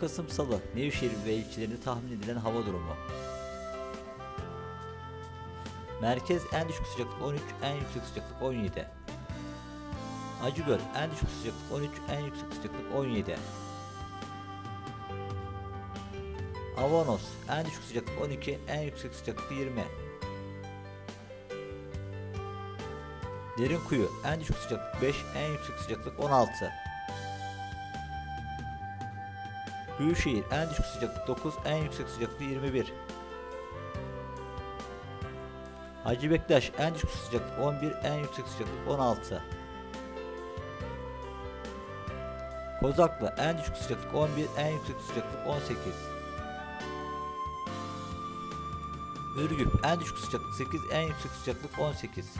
Kasım Salı Nevşehir ve ilçelerinde tahmin edilen hava durumu. Merkez en düşük sıcaklık 13, en yüksek sıcaklık 17. Acıgöl en düşük sıcaklık 13, en yüksek sıcaklık 17. Avanos en düşük sıcaklık 12, en yüksek sıcaklık 20. Derinkuyu en düşük sıcaklık 5, en yüksek sıcaklık 16. Büyükşehir en düşük sıcaklık 9, en yüksek sıcaklık 21. Hacı Bektaş en düşük sıcaklık 11, en yüksek sıcaklık 16. Kozaklı en düşük sıcaklık 11, en yüksek sıcaklık 18. Ürgüp en düşük sıcaklık 8, en yüksek sıcaklık 18.